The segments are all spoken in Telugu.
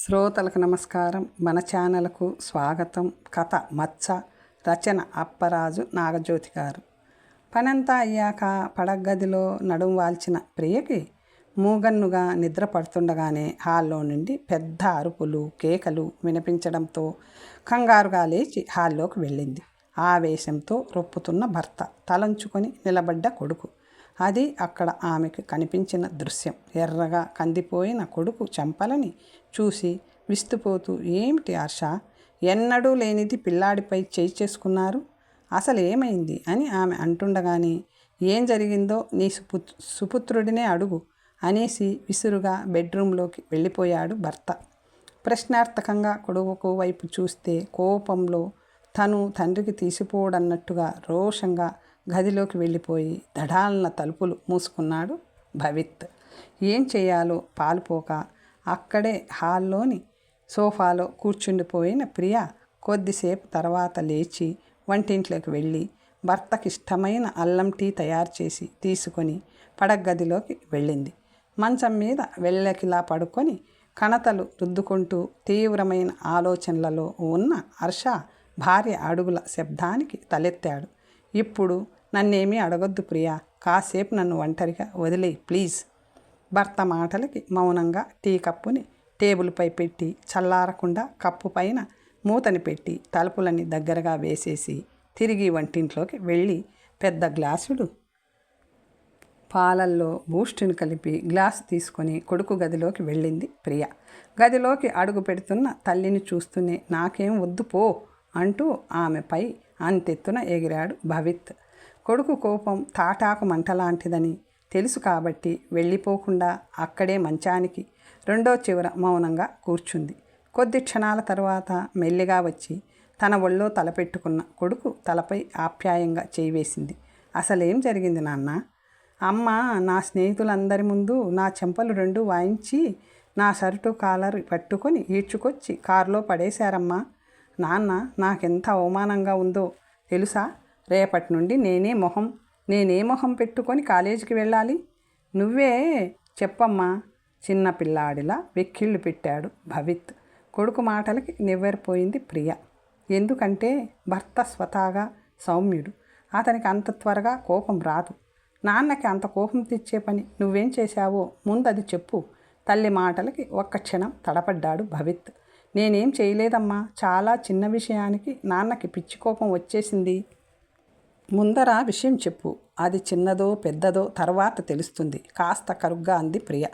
శ్రోతలకు నమస్కారం. మన ఛానల్కు స్వాగతం. కథ మచ్చ రచన అప్పరాజు నాగజ్యోతి గారు. పనంతా అయ్యాక పడగదిలో నడుం వాల్చిన ప్రియకి మూగన్నుగా నిద్ర పడుతుండగానే హాల్లో నుండి పెద్ద అరుపులు కేకలు వినిపించడంతో కంగారుగా లేచి హాల్లోకి వెళ్ళింది. ఆవేశంతో రొప్పుతున్న భర్త తలంచుకొని నిలబడ్డ కొడుకు. అది అక్కడ ఆమెకు కనిపించిన దృశ్యం. ఎర్రగా కందిపోయిన కొడుకు చెంపలని చూసి విస్తుపోతూ ఏమిటి ఆశ ఎన్నడూ లేనిది పిల్లాడిపై చేయి చేసుకున్నారు? అసలు ఏమైంది అని ఆమె అంటుండగానే ఏం జరిగిందో నీ సుపు సుపుత్రుడినే అడుగు అనేసి విసురుగా బెడ్రూమ్లోకి వెళ్ళిపోయాడు భర్త. ప్రశ్నార్థకంగా కొడుకు వైపు చూస్తే కోపంలో తను తండ్రికి తీసిపోడన్నట్టుగా రోషంగా గదిలోకి వెళ్ళిపోయి దడాలన తలుపులు మూసుకున్నాడు భవిత్. ఏం చేయాలో పాలుపోక అక్కడే హాల్లోని సోఫాలో కూర్చుండిపోయిన ప్రియ కొద్దిసేపు తర్వాత లేచి వంటింట్లోకి వెళ్ళి భర్తకి ఇష్టమైన అల్లం టీ తయారు చేసి తీసుకొని పడగదిలోకి వెళ్ళింది. మంచం మీద వెళ్ళకిలా పడుకొని కణతలు రుద్దుకుంటూ తీవ్రమైన ఆలోచనలలో ఉన్న హర్ష భార్య అడుగుల శబ్దానికి తలెత్తాడు. ఇప్పుడు నన్నేమీ అడగొద్దు ప్రియా. కాసేపు నన్ను ఒంటరిగా వదిలే ప్లీజ్. భర్త మాటలకి మౌనంగా టీ కప్పుని టేబుల్పై పెట్టి చల్లారకుండా కప్పు పైన మూతని పెట్టి తలుపులని దగ్గరగా వేసేసి తిరిగి వంటింట్లోకి వెళ్ళి పెద్ద గ్లాసుడు పాలల్లో బూస్టుని కలిపి గ్లాస్ తీసుకొని కొడుకు గదిలోకి వెళ్ళింది ప్రియ. గదిలోకి అడుగు పెడుతున్న తల్లిని చూస్తూనే నాకేం వద్దు పో అంటూ ఆమెపై అంతెత్తున ఎగిరాడు భవిత్. కొడుకు కోపం తాటాకు మంటలాంటిదని తెలుసు కాబట్టి వెళ్ళిపోకుండా అక్కడే మంచానికి రెండో చివర మౌనంగా కూర్చుంది. కొద్ది క్షణాల తర్వాత మెల్లిగా వచ్చి తన ఒళ్ళో తలపెట్టుకున్న కొడుకు తలపై ఆప్యాయంగా చేయివేసింది అసలేం జరిగింది నాన్న? అమ్మ నా స్నేహితులందరి ముందు నా చెంపలు రెండు వాయించి నా షర్టు కాలర్ పట్టుకొని ఈడ్చుకొచ్చి కారులో పడేశారమ్మా. నాన్న నాకెంత అవమానంగా ఉందో తెలుసా? రేపటి నుండి నేనే మొహం నేనే మొహం పెట్టుకొని కాలేజీకి వెళ్ళాలి. నువ్వే చెప్పమ్మా. చిన్న పిల్లాడిలా వెక్కిళ్ళు పెట్టాడు భవిత్. కొడుకు మాటలకి నివ్వెరిపోయింది ప్రియ. ఎందుకంటే భర్త స్వతాగా సౌమ్యుడు. అతనికి అంత త్వరగా కోపం రాదు. నాన్నకి అంత కోపం తెచ్చే పని నువ్వేం చేశావో ముందది చెప్పు. తల్లి మాటలకి ఒక్క క్షణం తడపడ్డాడు భవిత్. నేనేం చేయలేదమ్మా. చాలా చిన్న విషయానికి నాన్నకి పిచ్చి కోపం వచ్చేసింది. ముందర విషయం చెప్పు. అది చిన్నదో పెద్దదో తర్వాత తెలుస్తుంది. కాస్త కరుగ్గా అంది ప్రియ.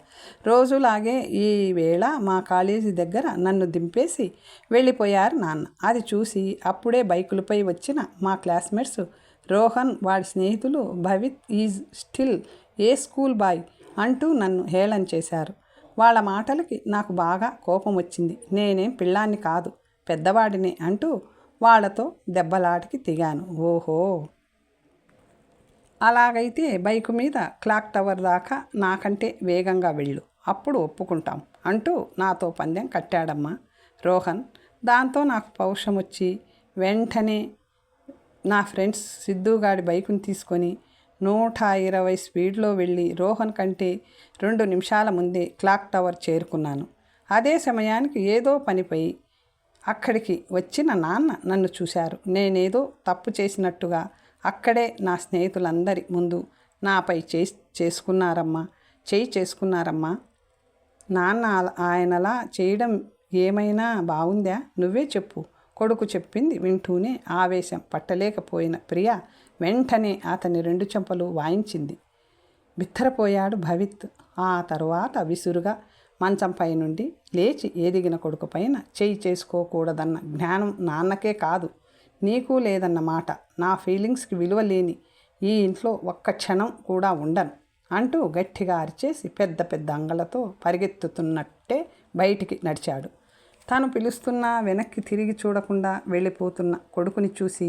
రోజులాగే ఈ వేళ మా కాలేజీ దగ్గర నన్ను దింపేసి వెళ్ళిపోయారు నాన్న. అది చూసి అప్పుడే బైకులపై వచ్చిన మా క్లాస్మేట్స్ రోహన్ వాడి స్నేహితులు Bhavit is still a school boy అంటూ నన్ను హేళన చేశారు. వాళ్ళ మాటలకి నాకు బాగా కోపం వచ్చింది. నేనేం పిల్లాన్ని కాదు పెద్దవాడిని అంటూ వాళ్ళతో దెబ్బలాటికి దిగాను. ఓహో! అలాగైతే బైకు మీద క్లాక్ టవర్ దాకా నాకంటే వేగంగా వెళ్ళు అప్పుడు ఒప్పుకుంటాం అంటూ నాతో పందెం కట్టాడమ్మా. రోహన్ దాంతో నాకు పౌరుషం వచ్చి వెంటనే నా ఫ్రెండ్స్ సిద్ధుగాడి బైకుని తీసుకొని నూట ఇరవై స్పీడ్లో వెళ్ళి రోహన్ కంటే రెండు నిమిషాల ముందే క్లాక్ టవర్ చేరుకున్నాను. అదే సమయానికి ఏదో పనిపై అక్కడికి వచ్చిన నాన్న నన్ను చూశారు. నేనేదో తప్పు చేసినట్టుగా అక్కడే నా స్నేహితులందరి ముందు నాపై చేసి చేసుకున్నారమ్మా చేయి చేసుకున్నారమ్మా. నాన్న ఆయనలా చేయడం ఏమైనా బాగుందా నువ్వే చెప్పు. కొడుకు చెప్పింది వింటూనే ఆవేశం పట్టలేకపోయిన ప్రియ వెంటనే అతని రెండు చెంపలు వాయించింది. బిత్తరపోయాడు భవిత్. ఆ తరువాత విసురుగా మంచంపై నుండి లేచి ఎదిగిన కొడుకు పైన చేయి చేసుకోకూడదన్న జ్ఞానం నాన్నకే కాదు. నీకు లేదన్న మాట నా ఫీలింగ్స్కి విలువ లేని ఈ ఇంట్లో ఒక్క క్షణం కూడా ఉండను అంటూ గట్టిగా అరిచేసి పెద్ద పెద్ద అంగలతో పరిగెత్తుతున్నట్టే బయటికి నడిచాడు. తాను పిలుస్తున్నా వెనక్కి తిరిగి చూడకుండా వెళ్ళిపోతున్న కొడుకుని చూసి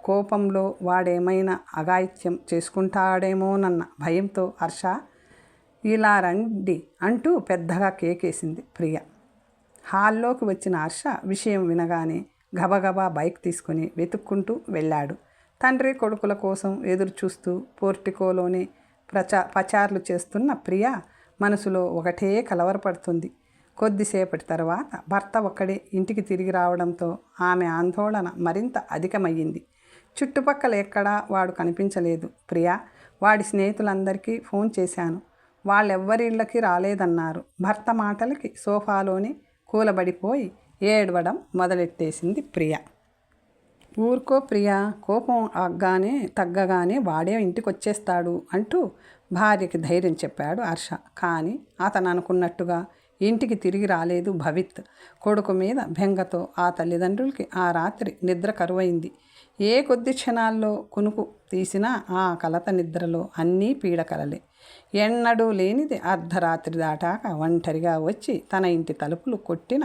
కోపంలో వాడేమైనా అఘాయిత్యం చేసుకుంటాడేమోనన్న భయంతో హర్ష ఇలా రండి అంటూ పెద్దగా కేకేసింది ప్రియ. హాల్లోకి వచ్చిన హర్ష విషయం వినగానే గబగబా బైక్ తీసుకుని వెతుక్కుంటూ వెళ్ళాడు. తండ్రి కొడుకుల కోసం ఎదురు చూస్తూ పోర్టికోలోని ప్రచా పచార్లు చేస్తున్న ప్రియ మనసులో ఒకటే కలవరపడుతుంది. కొద్దిసేపటి తర్వాత భర్త ఒక్కడే ఇంటికి తిరిగి రావడంతో ఆమె ఆందోళన మరింత అధికమయ్యింది. చుట్టుపక్కల ఎక్కడా వాడు కనిపించలేదు. ప్రియా వాడి స్నేహితులందరికీ ఫోన్ చేశాను. వాళ్ళెవ్వరిళ్ళకి రాలేదన్నారు. భర్త మాటలకి సోఫాలోనే కూలబడిపోయి ఏడవడం మొదలెట్టేసింది ప్రియ. ఊరుకో ప్రియా కోపం అగ్గానే తగ్గగానే వాడే ఇంటికి వచ్చేస్తాడు అంటూ భార్యకి ధైర్యం చెప్పాడు హర్ష. కానీ అతను అనుకున్నట్టుగా ఇంటికి తిరిగి రాలేదు భవిత్. కొడుకు మీద బెంగతో ఆ తల్లిదండ్రులకి ఆ రాత్రి నిద్ర కరువైంది. ఏ కొద్ది క్షణాల్లో కునుకు తీసినా ఆ కలత నిద్రలో అన్నీ పీడకలలే. ఎన్నడూ లేనిది అర్ధరాత్రి దాటాక ఒంటరిగా వచ్చి తన ఇంటి తలుపులు కొట్టిన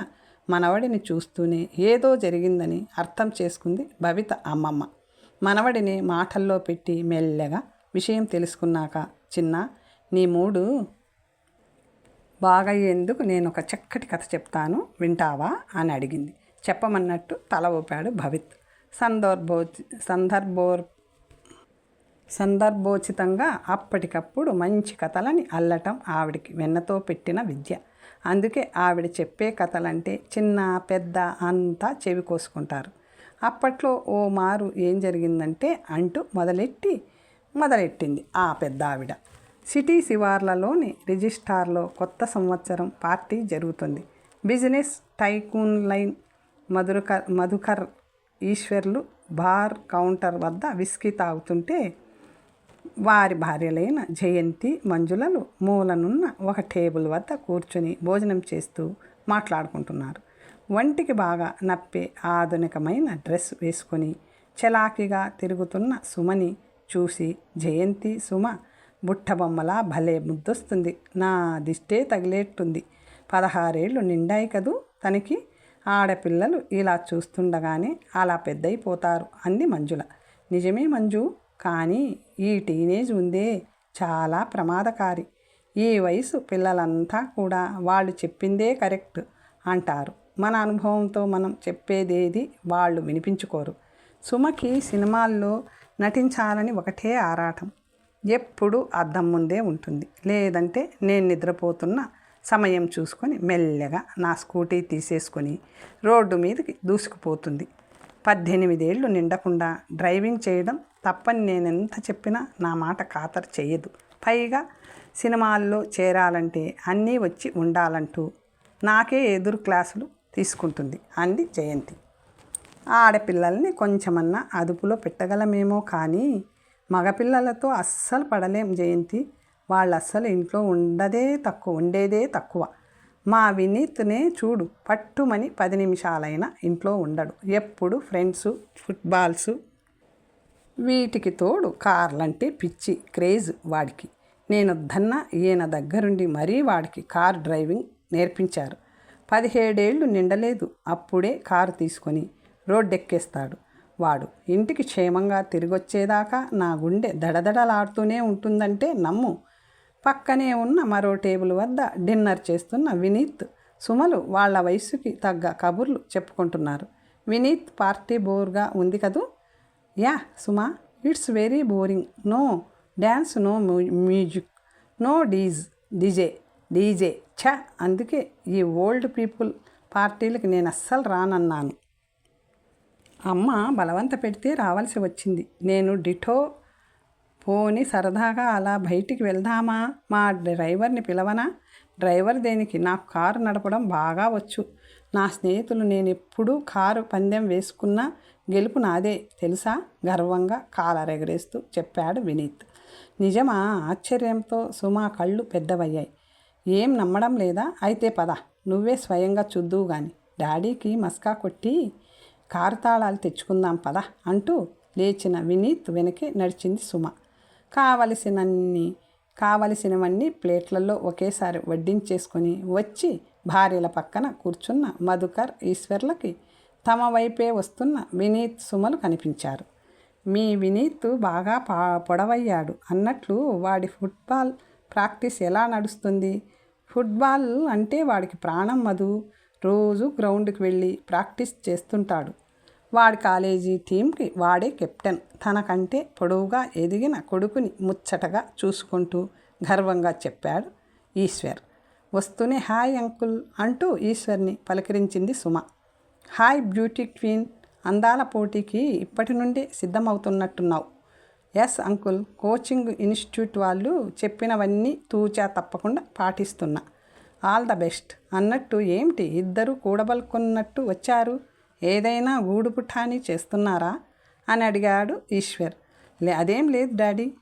మనవడిని చూస్తూనే ఏదో జరిగిందని అర్థం చేసుకుంది భవిత అమ్మమ్మ. మనవడిని మాటల్లో పెట్టి మెల్లగా విషయం తెలుసుకున్నాక చిన్న నీ మూడు బాగయ్యేందుకు నేను ఒక చక్కటి కథ చెప్తాను వింటావా? అని అడిగింది. చెప్పమన్నట్టు తల ఊపాడు భవిత్. సందర్భో సందర్భో సందర్భోచితంగా అప్పటికప్పుడు మంచి కథలని అల్లటం ఆవిడికి వెన్నతో పెట్టిన విద్య. అందుకే ఆవిడ చెప్పే కథలంటే చిన్న పెద్ద అంతా చెవి కోసుకుంటారు. అప్పట్లో ఓ మారు ఏం జరిగిందంటే అంటూ మొదలెట్టి మొదలెట్టింది ఆ పెద్ద ఆవిడ. సిటీ శివార్లలోని రిజిస్టార్లో కొత్త సంవత్సరం పార్టీ జరుగుతుంది. బిజినెస్ టైకూన్ లైన్ మధురకర్ మధుకర్ ఈశ్వర్లు బార్ కౌంటర్ వద్ద విస్కీ తాగుతుంటే వారి భార్యలైన జయంతి మంజులలు మూలనున్న ఒక టేబుల్ వద్ద కూర్చుని భోజనం చేస్తూ మాట్లాడుకుంటున్నారు. వంటికి బాగా నప్పే ఆధునికమైన డ్రెస్ వేసుకొని చలాకీగా తిరుగుతున్న సుమని చూసి జయంతి సుమ బుట్టబొమ్మలా భలే ముద్దొస్తుంది. నా దిష్టే తగిలేట్టుంది. పదహారేళ్ళు నిండాయి కదూ తనకి. ఆడపిల్లలు ఇలా చూస్తుండగానే అలా పెద్దయిపోతారు అంది మంజుల. నిజమే మంజు కానీ ఈ టీనేజ్ ఉందే చాలా ప్రమాదకారి. ఈ వయసు పిల్లలంతా కూడా వాళ్ళు చెప్పిందే కరెక్ట్ అంటారు. మన అనుభవంతో మనం చెప్పేదేది వాళ్ళు వినిపించుకోరు. సుమకి సినిమాల్లో నటించాలని ఒకటే ఆరాటం. ఎప్పుడు అద్దం ముందే ఉంటుంది. లేదంటే నేను నిద్రపోతున్న సమయం చూసుకొని మెల్లగా నా స్కూటీ తీసేసుకొని రోడ్డు మీదకి దూసుకుపోతుంది. పద్దెనిమిదేళ్ళు నిండకుండా డ్రైవింగ్ చేయడం తప్పని నేను ఎంత చెప్పినా నా మాట ఖాతరు చేయదు. పైగా సినిమాల్లో చేరాలంటే అన్నీ వచ్చి ఉండాలంటూ నాకే ఎదురు క్లాసులు తీసుకుంటుంది అంది జయంతి. ఆడపిల్లల్ని కొంచెమన్నా అదుపులో పెట్టగలమేమో కానీ మగపిల్లలతో అస్సలు పడలేం జయంతి. వాళ్ళు అస్సలు ఇంట్లో ఉండదే తక్కువ ఉండేదే తక్కువ. మా వినీత్నే చూడు పట్టుమని పది నిమిషాలైనా ఇంట్లో ఉండడు. ఎప్పుడు ఫ్రెండ్స్ ఫుట్బాల్స్ వీటికి తోడు కార్లంటే పిచ్చి క్రేజ్ వాడికి. నేను దన్న ఈయన దగ్గరుండి మరీ వాడికి కార్ డ్రైవింగ్ నేర్పించారు. పదిహేడేళ్ళు నిండలేదు అప్పుడే కారు తీసుకొని రోడ్డెక్కేస్తాడు వాడు. ఇంటికి క్షేమంగా తిరిగొచ్చేదాకా నా గుండె దడదడలాడుతూనే ఉంటుందంటే నమ్ము. పక్కనే ఉన్న మరో టేబుల్ వద్ద డిన్నర్ చేస్తున్న వినీత్ సుమలు వాళ్ళ వయస్సుకి తగ్గ కబుర్లు చెప్పుకుంటున్నారు. వినీత్ పార్టీ బోర్గా ఉంది కదూ? Yeah Suma it's very boring. No dance no music no these DJ DJ ఛ అందుకే ఈ ఓల్డ్ పీపుల్ పార్టీలకు నేను అస్సలు రానన్నాను. అమ్మ బలవంత పెడితే రావాల్సి వచ్చింది. నేను డిటో పోని సరదాగా అలా బయటికి వెళ్దామా? మా డ్రైవర్ని పిలవనా? డ్రైవర్ దేనికి? నాకు కారు నడపడం బాగా వచ్చు. నా స్నేహితులు నేను ఎప్పుడూ కారు పందెం వేసుకున్నా గెలుపు నాదే తెలుసా? గర్వంగా కాలరెగరేస్తూ చెప్పాడు వినీత్. నిజమా? ఆశ్చర్యంతో సుమా కళ్ళు పెద్దవయ్యాయి. ఏం నమ్మడం లేదా? అయితే పద. నువ్వే స్వయంగా చూద్దువు గాని. డాడీకి మస్కా కొట్టి కారుతాళాలు తెచ్చుకుందాం పద అంటూ లేచిన వినీత్ వెనకే నడిచింది సుమ. కావలసినన్ని కావలసినవన్నీ ప్లేట్లలో ఒకేసారి వడ్డించేసుకొని వచ్చి భార్యల పక్కన కూర్చున్న మధుకర్ ఈశ్వర్లకి తమ వైపే వస్తున్న వినీత్ సుమలు కనిపించారు. మీ వినీత్ బాగా పా పొడవయ్యాడు. అన్నట్లు వాడి ఫుట్బాల్ ప్రాక్టీస్ ఎలా నడుస్తుంది? ఫుట్బాల్ అంటే వాడికి ప్రాణం మధు. రోజు గ్రౌండ్కి వెళ్ళి ప్రాక్టీస్ చేస్తుంటాడు. వాడి కాలేజీ టీంకి వాడే కెప్టెన్. తనకంటే పొడవుగా ఎదిగిన కొడుకుని ముచ్చటగా చూసుకుంటూ గర్వంగా చెప్పాడు ఈశ్వర్. వస్తూనే హాయ్ అంకుల్ అంటూ ఈశ్వర్ని పలకరించింది సుమ. హాయ్ బ్యూటీ క్వీన్ అందాల పోటీకి ఇప్పటి నుండే సిద్ధమవుతున్నట్టున్నావు. ఎస్ అంకుల్ కోచింగ్ ఇన్స్టిట్యూట్ వాళ్ళు చెప్పినవన్నీ తూచా తప్పకుండా పాటిస్తున్నా. All the best. అన్నట్టు ఏమిటి? ఇద్దరు కూడబలుకున్నట్టు వచ్చారు? ఏదైనా గూడుపుఠాని చేస్తున్నారా? అని అడిగాడు ఈశ్వర్. లే అదేం లేదు డాడీ.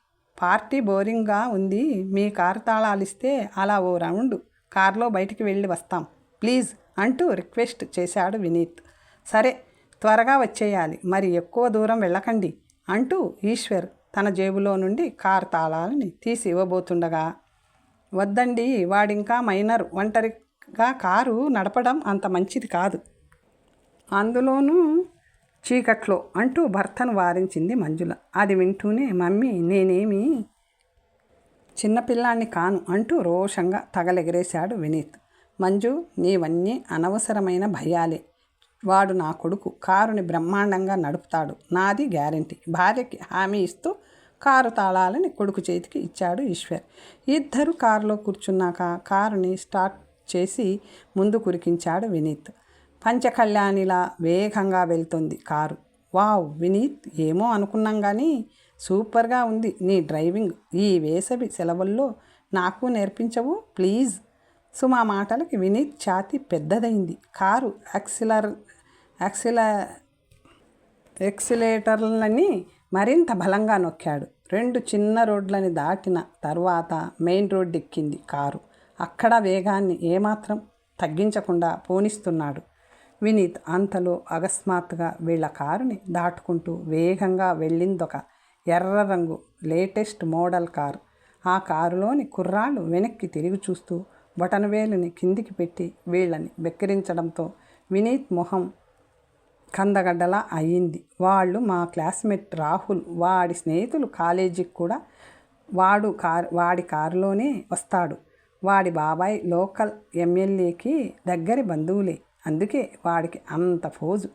పార్టీ బోరింగ్గా ఉంది. మీ కారు తాళాలు ఇస్తే అలా ఓ రౌండ్. కారులో బయటికి వెళ్ళి వస్తాం. ప్లీజ్. అంటూ రిక్వెస్ట్ చేశాడు వినీత్. సరే త్వరగా వచ్చేయాలి మరి ఎక్కువ దూరం వెళ్ళకండి అంటూ ఈశ్వర్ తన జేబులో నుండి కారు తాళాలని తీసి ఇవ్వబోతుండగా వద్దండి వాడింకా మైనర్ ఒంటరిగా కారు నడపడం అంత మంచిది కాదు. అందులోనూ చీకట్లో అంటూ భర్తను వారించింది మంజుల. అది వింటూనే మమ్మీ నేనేమి చిన్నపిల్లాన్ని కాను అంటూ రోషంగా తగలెగరేశాడు వినీత్. మంజు నీవన్నీ అనవసరమైన భయాలే. వాడు నా కొడుకు. కారుని బ్రహ్మాండంగా నడుపుతాడు. నాది గ్యారంటీ. భార్యకి హామీ ఇస్తూ కారు తాళాలని కొడుకు చేతికి ఇచ్చాడు ఈశ్వర్. ఇద్దరు కారులో కూర్చున్నాక కారుని స్టార్ట్ చేసి ముందు కురికించాడు వినీత్. పంచకళ్యాణిలా వేగంగా వెళ్తుంది కారు. వావ్ వినీత్ ఏమో అనుకున్నాం కానీ సూపర్గా ఉంది నీ డ్రైవింగ్. ఈ వేసవి సెలవుల్లో నాకు నేర్పించవు ప్లీజ్. సుమా మాటలకి వినీత్ ఛాతి పెద్దదైంది. కారు యాక్సిలర్ యాక్సిల ఎక్సిలేటర్లని మరింత బలంగా నొక్కాడు. రెండు చిన్న రోడ్లని దాటిన తర్వాత మెయిన్ రోడ్ ఎక్కింది కారు. అక్కడ వేగాన్ని ఏమాత్రం తగ్గించకుండా పోనిస్తున్నాడు. వినీత్ అంతలో అకస్మాత్తుగా వీళ్ళ కారుని దాటుకుంటూ వేగంగా వెళ్ళిందొక ఎర్ర రంగు లేటెస్ట్ మోడల్ కారు. ఆ కారులోని కుర్రాళ్ళు వెనక్కి తిరిగి చూస్తూ బొటనవేలుని కిందికి పెట్టి వీళ్ళని బెక్కిరించడంతో వినీత్ మొహం కందగడ్డలా అయ్యింది. వాళ్ళు మా క్లాస్మేట్ రాహుల్ వాడి స్నేహితులు కాలేజీకి కూడా వాడు కార్ వాడి కారులోనే వస్తాడు. వాడి బాబాయ్ లోకల్ ఎమ్మెల్యేకి దగ్గరి బంధువులే. అందుకే వాడికి అంత ఫోజు.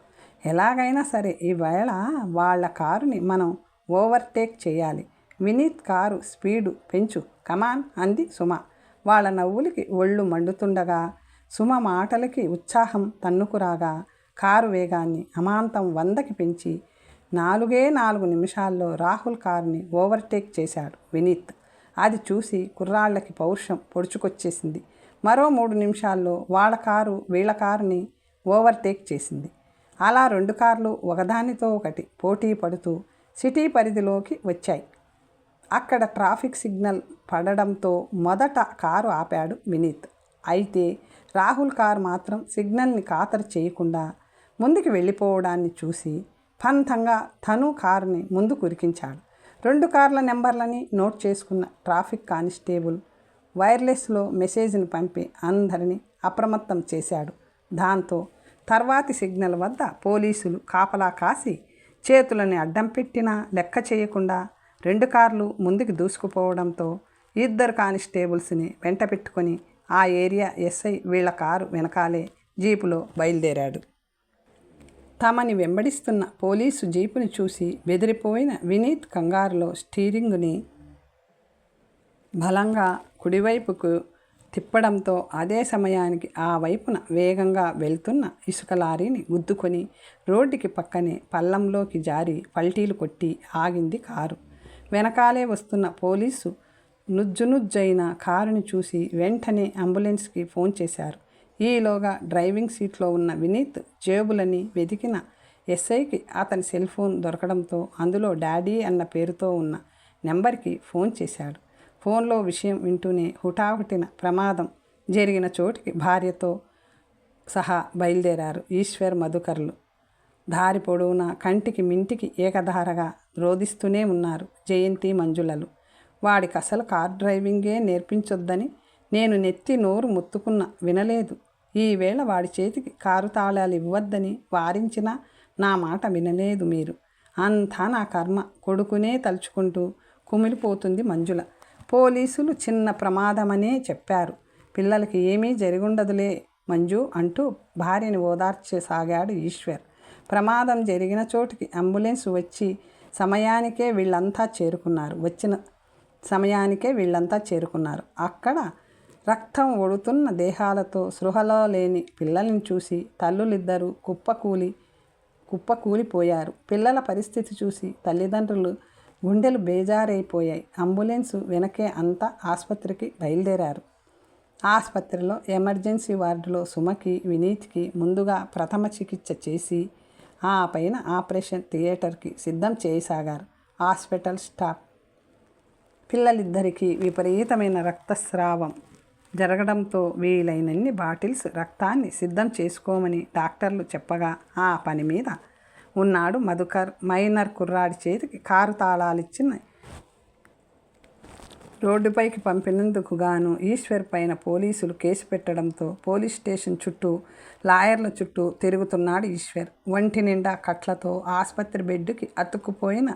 ఎలాగైనా సరే ఈవేళ వాళ్ళ కారుని మనం ఓవర్టేక్ చేయాలి. వినీత్ కారు స్పీడు పెంచు. కమాన్ అంది సుమ. వాళ్ళ నవ్వులకి ఒళ్ళు మండుతుండగా సుమ మాటలకి ఉత్సాహం తన్నుకురాగా కారు వేగాన్ని అమాంతం వందకి పెంచి నాలుగే నాలుగు నిమిషాల్లో రాహుల్ కారుని ఓవర్టేక్ చేశాడు వినీత్. అది చూసి కుర్రాళ్ళకి పౌరుషం పొడుచుకొచ్చేసింది. మరో మూడు నిమిషాల్లో వాళ్ళ కారు వీళ్ళ కారుని ఓవర్టేక్ చేసింది. అలా రెండు కార్లు ఒకదానితో ఒకటి పోటీ పడుతూ సిటీ పరిధిలోకి వచ్చాయి. అక్కడ ట్రాఫిక్ సిగ్నల్ పడడంతో మొదట కారు ఆపాడు వినీత్. అయితే రాహుల్ కారు మాత్రం సిగ్నల్ని ఖాతరు చేయకుండా ముందుకు వెళ్ళిపోవడాన్ని చూసి పంతంగా తను కారుని ముందు కురికించాడు రెండు కార్ల నెంబర్లని నోట్ చేసుకున్న ట్రాఫిక్ కానిస్టేబుల్ వైర్లెస్లో మెసేజ్ని పంపి అందరినీ అప్రమత్తం చేశాడు. దాంతో తర్వాతి సిగ్నల్ వద్ద పోలీసులు కాపలా కాసి చేతులని అడ్డం పెట్టినా లెక్క చేయకుండా రెండు కార్లు ముందుకు దూసుకుపోవడంతో ఇద్దరు కానిస్టేబుల్స్ని వెంట పెట్టుకొని ఆ ఏరియా ఎస్ఐ వీళ్ళ కారు వెనకాలే జీపులో బయలుదేరాడు. తమని వెంబడిస్తున్న పోలీసు జీపుని చూసి బెదిరిపోయిన వినీత్ కంగారులో స్టీరింగ్ని బలంగా కుడివైపుకు తిప్పడంతో అదే సమయానికి ఆ వైపున వేగంగా వెళ్తున్న ఇసుక లారీని గుద్దుకొని రోడ్డుకి పక్కనే పల్లంలోకి జారి పల్టీలు కొట్టి ఆగింది కారు. వెనకాలే వస్తున్న పోలీసు నుజ్జునుజ్జైన కారుని చూసి వెంటనే అంబులెన్స్కి ఫోన్ చేశారు. ఈలోగా డ్రైవింగ్ సీట్లో ఉన్న వినీత్ జేబులని వెతికిన ఎస్ఐకి అతని సెల్ ఫోన్ దొరకడంతో అందులో డాడీ అన్న పేరుతో ఉన్న నెంబర్కి ఫోన్ చేశాడు. ఫోన్లో విషయం వింటూనే హుటాహుటిన ప్రమాదం జరిగిన చోటికి భార్యతో సహా బయలుదేరారు ఈశ్వర్ మధుకర్లు. దారి పొడవునా కంటికి మింటికి ఏకధారగా రోధిస్తూనే ఉన్నారు జయంతి మంజులలు. వాడికి అసలు కార్ డ్రైవింగే నేర్పించొద్దని నేను నెత్తి నోరు ముత్తుకున్న వినలేదు. ఈవేళ వాడి చేతికి కారు తాళాలు ఇవ్వద్దని వారించినా నా మాట వినలేదు మీరు. అంతా నా కర్మ. కొడుకునే తలుచుకుంటూ కుమిలిపోతుంది మంజుల. పోలీసులు చిన్న ప్రమాదమనే చెప్పారు. పిల్లలకి ఏమీ జరిగుండదులే మంజు అంటూ భార్యని ఓదార్చేసాగాడు ఈశ్వర్. ప్రమాదం జరిగిన చోటికి అంబులెన్స్ వచ్చి సమయానికే వీళ్ళంతా చేరుకున్నారు. వచ్చిన సమయానికే వీళ్ళంతా చేరుకున్నారు. అక్కడ రక్తం ఒడుతున్న దేహాలతో సృహలో లేని పిల్లల్ని చూసి తల్లులిద్దరూ కుప్పకూలి కుప్పకూలిపోయారు. పిల్లల పరిస్థితి చూసి తల్లిదండ్రులు గుండెలు బేజారైపోయాయి. అంబులెన్సు వెనకే అంతా ఆసుపత్రికి బయలుదేరారు. ఆసుపత్రిలో ఎమర్జెన్సీ వార్డులో సుమకి వినీత్కి ముందుగా ప్రథమ చికిత్స చేసి ఆ పైన ఆపరేషన్ థియేటర్కి సిద్ధం చేయసాగారు. Hospital staff. పిల్లలిద్దరికీ విపరీతమైన రక్తస్రావం జరగడంతో వీలైనన్ని బాటిల్స్ రక్తాన్ని సిద్ధం చేసుకోమని డాక్టర్లు చెప్పగా ఆ పని మీద ఉన్నాడు మధుకర్. మైనర్ కుర్రాడి చేతికి కారు తాళాలిచ్చిన రోడ్డుపైకి పంపినందుకు గాను ఈశ్వర్ పైన పోలీసులు కేసు పెట్టడంతో పోలీస్ స్టేషన్ చుట్టూ లాయర్ల చుట్టూ తిరుగుతున్నాడు ఈశ్వర్. ఒంటి నిండా కట్లతో ఆసుపత్రి బెడ్డుకి అతుక్కుపోయిన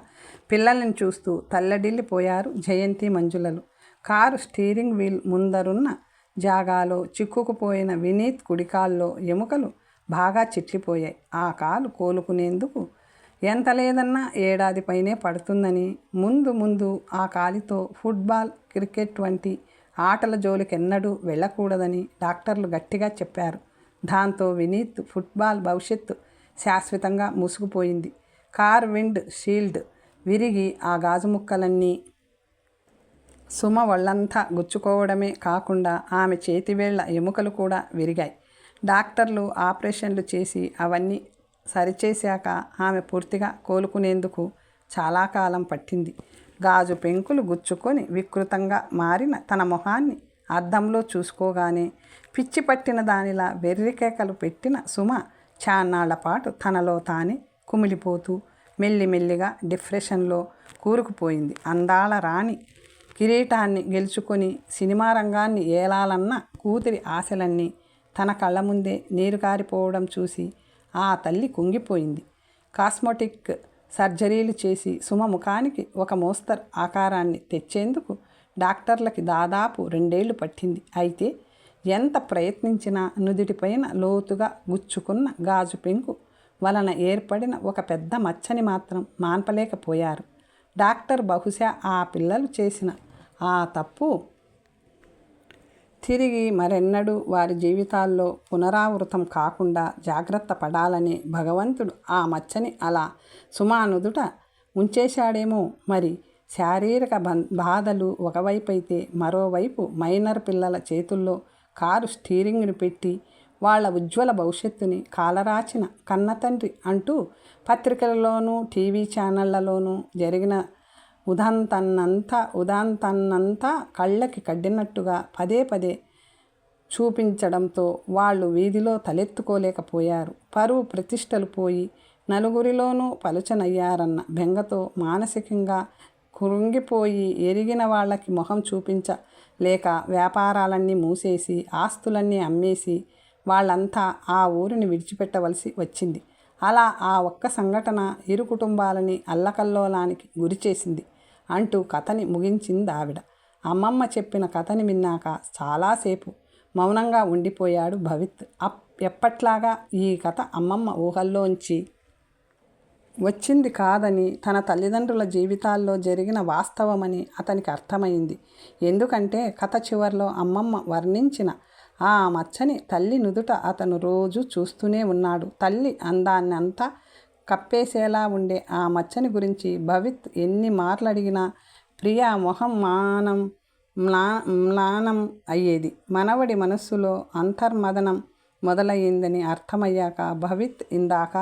పిల్లల్ని చూస్తూ తల్లడిల్లిపోయారు జయంతి మంజులలు. కారు స్టీరింగ్ వీల్ ముందరున్న జాగాలో చిక్కుకుపోయిన వినీత్ కుడికాల్లో ఎముకలు బాగా చిట్లిపోయాయి. ఆ కాలు కోలుకునేందుకు ఎంత లేదన్నా ఏడాది పైనే పడుతుందని ముందు ముందు ఆ కాలితో ఫుట్బాల్ క్రికెట్ వంటి ఆటల జోలికెన్నడూ వెళ్ళకూడదని డాక్టర్లు గట్టిగా చెప్పారు. దాంతో వినీత్ ఫుట్బాల్ భవిష్యత్తు శాశ్వతంగా మూసుకుపోయింది. కార్ విండ్ షీల్డ్ విరిగి ఆ గాజు ముక్కలన్నీ సుమ ఒళ్ళంతా గుచ్చుకోవడమే కాకుండా ఆమె చేతివేళ్ళ ఎముకలు కూడా విరిగాయి. డాక్టర్లు ఆపరేషన్లు చేసి అవన్నీ సరిచేశాక ఆమె పూర్తిగా కోలుకునేందుకు చాలా కాలం పట్టింది. గాజు పెంకులు గుచ్చుకొని వికృతంగా మారిన తన మొహాన్ని అద్దంలో చూసుకోగానే పిచ్చి పట్టిన దానిలా వెర్రికేకలు పెట్టిన సుమ చాన్నాళ్ళ పాటు తనలో తానే కుమిలిపోతూ మెల్లిమెల్లిగా డిప్రెషన్లో కూరుకుపోయింది. అందాల రాణి కిరీటాన్ని గెలుచుకొని సినిమా రంగాన్ని ఏలాలన్న కూతురి ఆశలన్నీ తన కళ్ళ ముందే నీరు కారిపోవడం చూసి ఆ తల్లి కుంగిపోయింది. కాస్మోటిక్ సర్జరీలు చేసి సుమ ముఖానికి ఒక మోస్తర్ ఆకారాన్ని తెచ్చేందుకు డాక్టర్లకి దాదాపు రెండేళ్ళు పట్టింది. అయితే ఎంత ప్రయత్నించినా నుదుటిపైన లోతుగా గుచ్చుకున్న గాజు పెంకు వలన ఏర్పడిన ఒక పెద్ద మచ్చని మాత్రం మాన్పలేకపోయారు. డాక్టర్ బహుశా ఆ పిల్లలు చేసిన ఆ తప్పు తిరిగి మరెన్నడూ వారి జీవితాల్లో పునరావృతం కాకుండా జాగ్రత్త పడాలని భగవంతుడు ఆ మచ్చని అలా సుమానుదుట ఉంచేశాడేమో మరి. శారీరక బాధలు ఒకవైపు అయితే మరోవైపు మైనర్ పిల్లల చేతుల్లో కారు స్టీరింగ్ను పెట్టి వాళ్ళ ఉజ్వల భవిష్యత్తుని కాలరాచిన కన్నతండ్రి అంటూ పత్రికలలోనూ టీవీ ఛానళ్ళలోనూ జరిగిన ఉదంతన్నంతా ఉదాంతన్నంతా కళ్ళకి కడ్డినట్టుగా పదే పదే చూపించడంతో వాళ్ళు వీధిలో తలెత్తుకోలేకపోయారు. పరువు ప్రతిష్టలు పోయి నలుగురిలోనూ పలుచనయ్యారన్న బెంగతో మానసికంగా కృంగిపోయి ఎరిగిన వాళ్ళకి మొహం చూపించలేక వ్యాపారాలన్నీ మూసేసి ఆస్తులన్నీ అమ్మేసి వాళ్ళంతా ఆ ఊరిని విడిచిపెట్టవలసి వచ్చింది. అలా ఆ ఒక్క సంఘటన ఇరు కుటుంబాలని అల్లకల్లోలానికి గురిచేసింది. అంటూ కథని ముగించింది ఆవిడ అమ్మమ్మ చెప్పిన కథని విన్నాక చాలాసేపు మౌనంగా ఉండిపోయాడు భవిత్. అప్ ఎప్పట్లాగా ఈ కథ అమ్మమ్మ ఊహల్లోంచి వచ్చింది కాదని తన తల్లిదండ్రుల జీవితాల్లో జరిగిన వాస్తవమని అతనికి అర్థమైంది. ఎందుకంటే కథ చివరిలో అమ్మమ్మ వర్ణించిన ఆ మచ్చని తల్లి నుదుట అతను రోజు చూస్తూనే ఉన్నాడు. తల్లి అందాన్నంతా కప్పేసేలా ఉండే ఆ మచ్చని గురించి భవిత్ ఎన్ని మార్లు అడిగినా ప్రియా మొహం మానం మ్లా మ్లానం అయ్యేది. మనవడి మనస్సులో అంతర్మదనం మొదలయ్యిందని అర్థమయ్యాక భవిత్ ఇందాక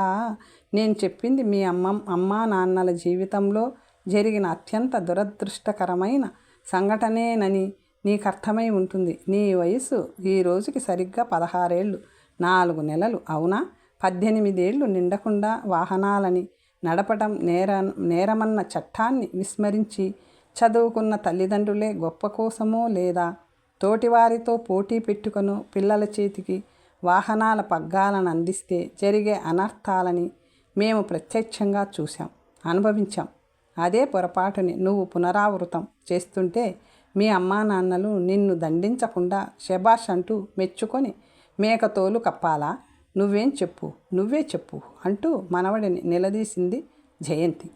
నేను చెప్పింది మీ అమ్మ అమ్మా నాన్నల జీవితంలో జరిగిన అత్యంత దురదృష్టకరమైన సంఘటనేనని నీకు అర్థమై ఉంటుంది. నీ వయసు ఈ రోజుకి సరిగ్గా పదహారేళ్ళు నాలుగు నెలలు అవునా? పద్దెనిమిదేళ్ళు నిండకుండా వాహనాలని నడపడం నేర నేరమన్న చట్టాన్ని విస్మరించి చదువుకున్న తల్లిదండ్రులే గొప్ప కోసమో లేదా తోటివారితో పోటీ పెట్టుకొనో పిల్లల చేతికి వాహనాల పగ్గాలను అందిస్తే జరిగే అనర్థాలని మేము ప్రత్యక్షంగా చూశాం అనుభవించాం. అదే పొరపాటుని నువ్వు పునరావృతం చేస్తుంటే మీ అమ్మా నాన్నలు నిన్ను దండించకుండా శబాష్ అంటూ మెచ్చుకొని మేకతోలు కప్పాలా? నువ్వేం చెప్పు నువ్వే చెప్పు అంటూ మనవడిని నిలదీసింది జయంతి.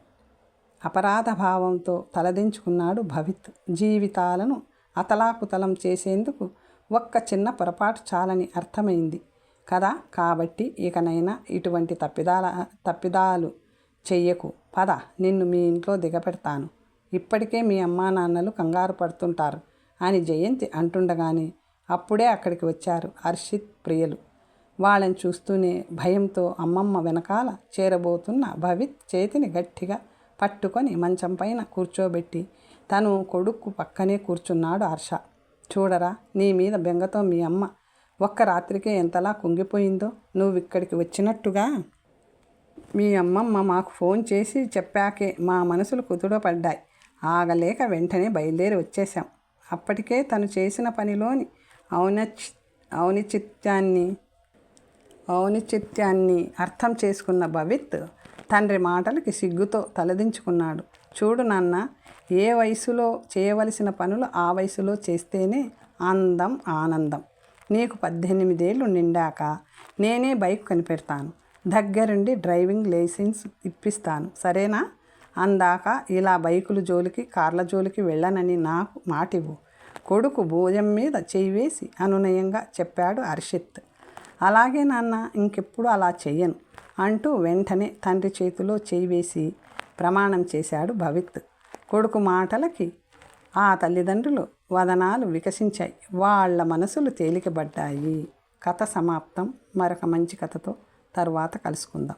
అపరాధ భావంతో తలదించుకున్నాడు భవిత్. జీవితాలను అతలాకుతలం చేసేందుకు ఒక్క చిన్న పొరపాటు చాలని అర్థమైంది. కదా కాబట్టి ఇకనైనా ఇటువంటి తప్పిదాల తప్పిదాలు చెయ్యకు. పద నిన్ను మీ ఇంట్లో దిగపెడతాను. ఇప్పటికే మీ అమ్మా నాన్నలు కంగారు పడుతుంటారు అని జయంతి అంటుండగానే అప్పుడే అక్కడికి వచ్చారు హర్షిత్ ప్రియలు. వాళ్ళని చూస్తూనే భయంతో అమ్మమ్మ వెనకాల చేరబోతున్న భవిత్ చేతిని గట్టిగా పట్టుకొని మంచం పైన కూర్చోబెట్టి తను కొడుకు పక్కనే కూర్చున్నాడు హర్ష. చూడరా నీ మీద బెంగతో మీ అమ్మ ఒక్క రాత్రికే ఎంతలా కుంగిపోయిందో నువ్వు ఇక్కడికి వచ్చినట్టుగా? మీ అమ్మమ్మ మాకు ఫోన్ చేసి చెప్పాకే మా మనసులు కుదుడపడ్డాయి ఆగలేక వెంటనే బయలుదేరి వచ్చేసాం అప్పటికే తను చేసిన పనిలోని ఔనచ్ ఔనిచిత్యాన్ని ఔనిచిత్యాన్ని అర్థం చేసుకున్న భవిత్ తండ్రి మాటలకి సిగ్గుతో తలదించుకున్నాడు. చూడు నాన్న ఏ వయసులో చేయవలసిన పనులు ఆ వయసులో చేస్తేనే అందం ఆనందం. నీకు పద్దెనిమిదేళ్ళు నిండాక నేనే బైక్ కనిపెడతాను. దగ్గరుండి డ్రైవింగ్ లైసెన్స్ ఇప్పిస్తాను. సరేనా? అందాక ఇలా బైకుల జోలికి కార్ల జోలికి వెళ్ళనని నాకు మాటివ్వు. కొడుకు భోజం మీద చేయి వేసి అనునయంగా చెప్పాడు హర్షిత్. అలాగే నాన్న ఇంకెప్పుడు అలా చెయ్యను అంటూ వెంటనే తండ్రి చేతిలో చేయి వేసి ప్రమాణం చేశాడు భవిత్. కొడుకు మాటలకి ఆ తల్లిదండ్రులు వదనాలు వికసించాయి. వాళ్ళ మనసులు తేలికబడ్డాయి. కథ సమాప్తం. మరొక మంచి కథతో తరువాత కలుసుకుందాం.